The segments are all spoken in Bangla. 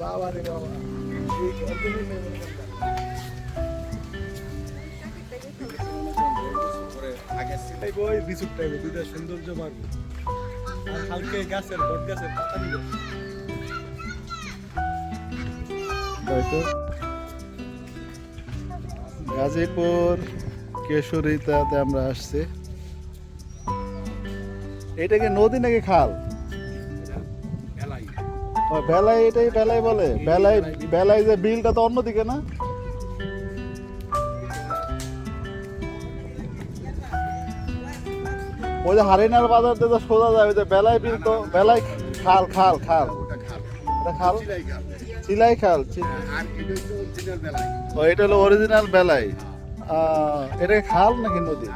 বাবা। রে বাবা এই কতদিন নেই মনে করেন। এই বই বিচুপ টাইপের দুইটা সৌন্দর্য বাড়বে আর হালকা গাছের বট গাছের পাতা নিবে হয়তো গাজীপুর কেশরিতাতে আমরা আসছি। এটা কি নদী নাকি খাল? ও, বেলাই এটাই বেলাই বলে। বেলাই বেলাই যে বিলটা তো অন্যদিকে না? ওই যে হারিনার বাজার থেকে তো সোজা যায় ওই যে বেলাই বিল তো বেলাই খাল খাল খাল। এটা খাল? চিলাই খাল। ও এটা হলো অরিজিনাল বেলাই আহ, এটা খাল নাকি নদী?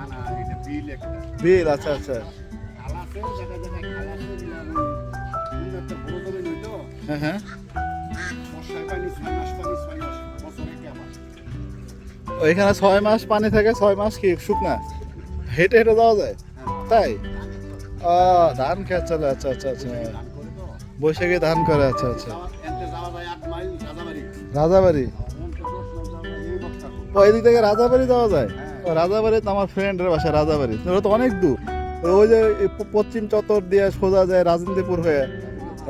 বিল আচ্ছা আচ্ছা। হ্যাঁ হ্যাঁ ও, এখানে ছয় মাস পানি থাকে ছয় মাস কি শুকনা? হেঁটে হেঁটে যাওয়া যায়? তাই? আহ, ধান খেয়ে চলে আচ্ছা আচ্ছা আচ্ছা। বৈশাখে ধান করে আচ্ছা আচ্ছা। রাজাবাড়ি? ও এদিক থেকে রাজাবাড়ি যাওয়া যায়? ও রাজাবাড়ি তো আমার ফ্রেন্ডের বাসা রাজাবাড়ি। ওটা তো অনেক দূর। ওই যে পশ্চিম চত্বর দিয়ে সোজা যায় রাজেন্দ্রপুর হয়ে।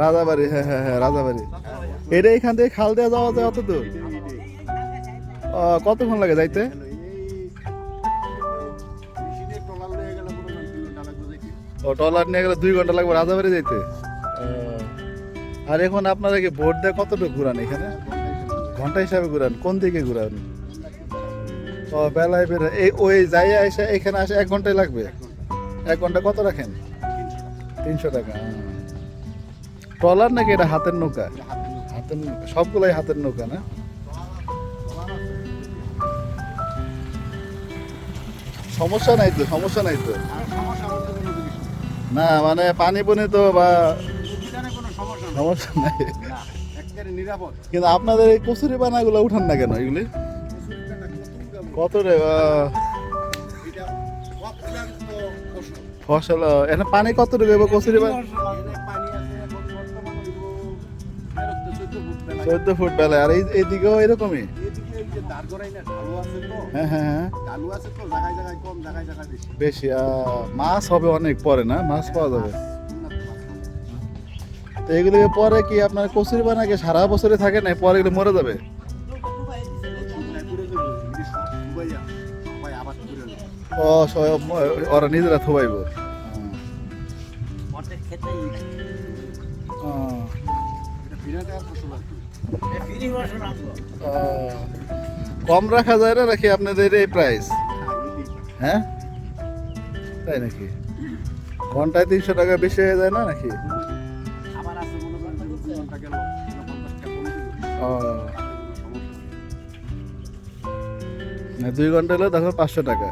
রাজাবাড়ি হ্যাঁ হ্যাঁ হ্যাঁ রাজাবাড়ি। এটা এখান থেকে খাল দিয়ে যাওয়া যায় অত দূর? কতক্ষণ লাগে যাইতে? ও টলার নিয়ে গেলে দুই ঘণ্টা লাগবে রাজাবাড়ি যাইতে? আর এখন আপনারা কি ভোট দেয় কতটুকু ঘুরান এখানে? ঘণ্টা হিসাবে ঘুরান কোন দিকে ঘুরান? ও বেলায় বের এই ওই যাই এসে এখানে আসে এক ঘন্টায় লাগবে? এক ঘণ্টা কত রাখেন? তিনশো টাকা ট্রলার নাকি এটা হাতের নৌকা? হাতের নৌকা। সবগুলাই হাতের নৌকা না? সমস্যা নাই তো সমস্যা নাই তো। না মানে পানি পুনি তো বা সমস্যা নাই। কিন্তু আপনাদের এই কচুরি বানাগুলো উঠান না কেন এগুলি? কত রে ফসল এখানে পানি কত রে কচুরি বানা চোদ্দ ফুট বেলায়। আর এই এইদিকেও এরকমই? হ্যাঁ হ্যাঁ হ্যাঁ। বেশি। মাছ হবে অনেক পরে না? মাছ পাওয়া যাবে। তো এগুলোকে পরে কি আপনার কচুরি বানাকে সারা বছরে থাকে না? পরে এগুলো মরে যাবে? ও ওরা নিজেরা থুবাইব। কম রাখা যায় না নাকি আপনাদের এই প্রাইস হ্যাঁ? তাই নাকি? ঘন্টায় তিনশো টাকা বেশি হয়ে যায় না নাকি? ও। দুই ঘণ্টা হলে তখন পাঁচশো টাকা।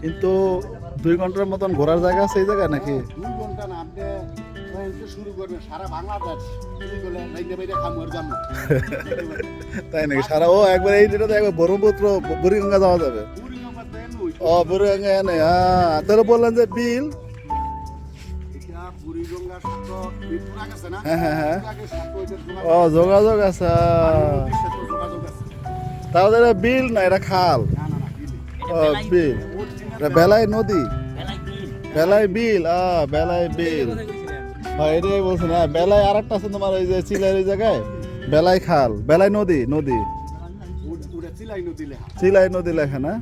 কিন্তু দুই ঘণ্টার মতন ঘোরার জায়গা আছে এই জায়গায় নাকি? থেকে শুরু সারা বাংলাদেশ তাই নাকি? সারা ও একবার এই দিনে একবার ব্রহ্মপুত্র বুড়িগঙ্গা যাওয়া যাবে? ও বুড়িগঙ্গা এনে হ্যাঁ তাহলে বললেন যে বিল? হ্যাঁ, হ্যাঁ, হ্যাঁ। ও যোগাযোগ আছে। তাহলে এটা বিল না এটা খাল? না না না বিলে ও বিল। এটা বেলাই নদী? বেলাই বিল। আ বেলাই বিল। হ্যাঁ এটাই বলছেন হ্যাঁ বেলায় আর একটা আছে তোমার ওই যে চিলের ওই জায়গায়? বেলাই খাল বেলাই নদী নদী। চিলাই নদী লেখা। চিলাই নদী লেখা না?